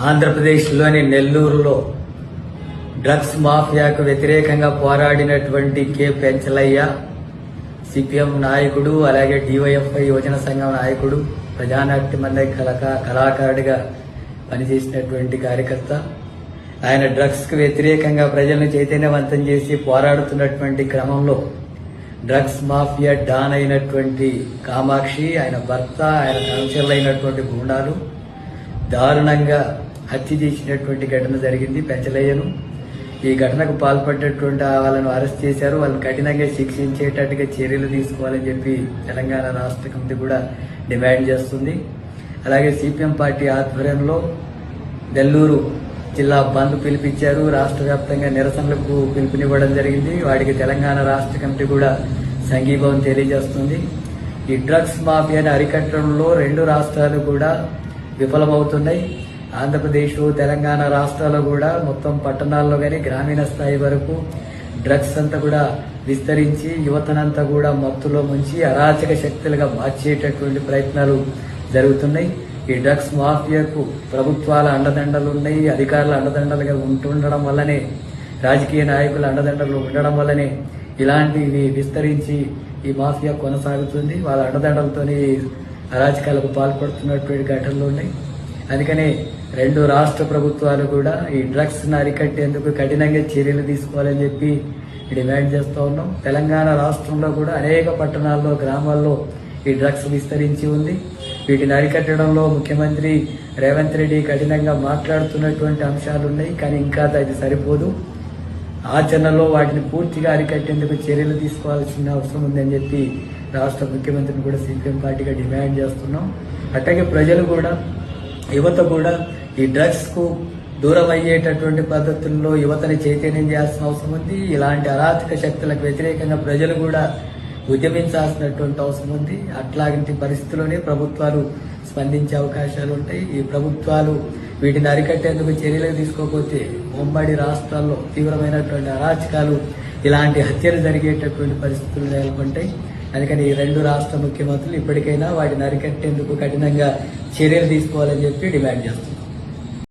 ఆంధ్రప్రదేశ్లోని నెల్లూరులో డ్రగ్స్ మాఫియాకు వ్యతిరేకంగా పోరాడినటువంటి కె. పెంచలయ్య సిపిఎం నాయకుడు అలాగే డివైఎఫ్ఐ యువజన సంఘం నాయకుడు ప్రజానాట్యమంద కళకా కళాకారుడిగా పనిచేసినటువంటి కార్యకర్త. ఆయన డ్రగ్స్కు వ్యతిరేకంగా ప్రజలను చైతన్యవంతం చేసి పోరాడుతున్నటువంటి క్రమంలో డ్రగ్స్ మాఫియా డాన్ అయినటువంటి కామాక్షి ఆయన భర్త ఆయన కౌన్సిల్ అయినటువంటి గుండాలు దారుణంగా హత్య చేసినటువంటి ఘటన జరిగింది పెంచలయ్యను. ఈ ఘటనకు పాల్పడ్డటువంటి వాళ్ళను అరెస్ట్ చేశారు. వాళ్ళని కఠినంగా శిక్షించేటట్టుగా చర్యలు తీసుకోవాలని చెప్పి తెలంగాణ రాష్ట్ర కమిటీ కూడా డిమాండ్ చేస్తుంది. అలాగే సిపిఎం పార్టీ ఆధ్వర్యంలో నెల్లూరు జిల్లా బంద్ పిలిపించారు. రాష్ట్ర వ్యాప్తంగా నిరసనలకు పిలుపునివ్వడం జరిగింది. వాటికి తెలంగాణ రాష్ట్ర కమిటీ కూడా సంఘీభావం తెలియజేస్తుంది. ఈ డ్రగ్స్ మాఫియాని అరికట్టడంలో రెండు రాష్ట్రాలు కూడా విఫలమవుతున్నాయి. ఆంధ్రప్రదేశ్ తెలంగాణ రాష్ట్రాల్లో కూడా మొత్తం పట్టణాల్లో కానీ గ్రామీణ స్థాయి వరకు డ్రగ్స్ అంతా కూడా విస్తరించి యువతనంతా కూడా మత్తులో ముంచి అరాచక శక్తులుగా మార్చేటటువంటి ప్రయత్నాలు జరుగుతున్నాయి. ఈ డ్రగ్స్ మాఫియాకు ప్రభుత్వాల అండదండలు ఉన్నాయి అధికారుల అండదండలుగా ఉంటుండడం వల్లనే రాజకీయ నాయకుల అండదండలు ఉండడం వల్లనే ఇలాంటివి విస్తరించి ఈ మాఫియా కొనసాగుతుంది. వాళ్ళ అండదండలతోని అరాచకాలకు పాల్పడుతున్నటువంటి ఘటనలు ఉన్నాయి అందుకనే రెండు రాష్ట్ర ప్రభుత్వాలు కూడా ఈ డ్రగ్స్ను అరికట్టేందుకు కఠినంగా చర్యలు తీసుకోవాలని చెప్పి డిమాండ్ చేస్తూ ఉన్నాం. తెలంగాణ రాష్ట్రంలో కూడా అనేక పట్టణాల్లో గ్రామాల్లో ఈ డ్రగ్స్ విస్తరించి ఉంది. వీటిని అరికట్టడంలో ముఖ్యమంత్రి రేవంత్ రెడ్డి కఠినంగా మాట్లాడుతున్నటువంటి అంశాలు ఉన్నాయి కానీ ఇంకా అది సరిపోదు. ఆచరణలో వాటిని పూర్తిగా అరికట్టేందుకు చర్యలు తీసుకోవాల్సిన అవసరం ఉందని చెప్పి రాష్ట్ర ముఖ్యమంత్రిని కూడా సిపిఎం పార్టీగా డిమాండ్ చేస్తున్నాం. అట్లాగే ప్రజలు కూడా యువత కూడా ఈ డ్రగ్స్కు దూరం అయ్యేటటువంటి పద్ధతుల్లో యువతని చైతన్యం చేయాల్సిన అవసరం ఉంది. ఇలాంటి అరాచక శక్తులకు వ్యతిరేకంగా ప్రజలు కూడా ఉద్యమించాల్సినటువంటి అవసరం ఉంది. అట్లాంటి పరిస్థితుల్లోనే ప్రభుత్వాలు స్పందించే అవకాశాలు ఉంటాయి. ఈ ప్రభుత్వాలు వీటిని అరికట్టేందుకు చర్యలు తీసుకోకపోతే ఉమ్మడి రాష్ట్రాల్లో తీవ్రమైనటువంటి అరాచకాలు ఇలాంటి హత్యలు జరిగేటటువంటి పరిస్థితులు నెలకొంటాయి. అందుకని ఈ రెండు రాష్ట్ర ముఖ్యమంత్రులు ఇప్పటికైనా వాటిని అరికట్టేందుకు కఠినంగా చర్యలు తీసుకోవాలని చెప్పి డిమాండ్ చేస్తున్నారు.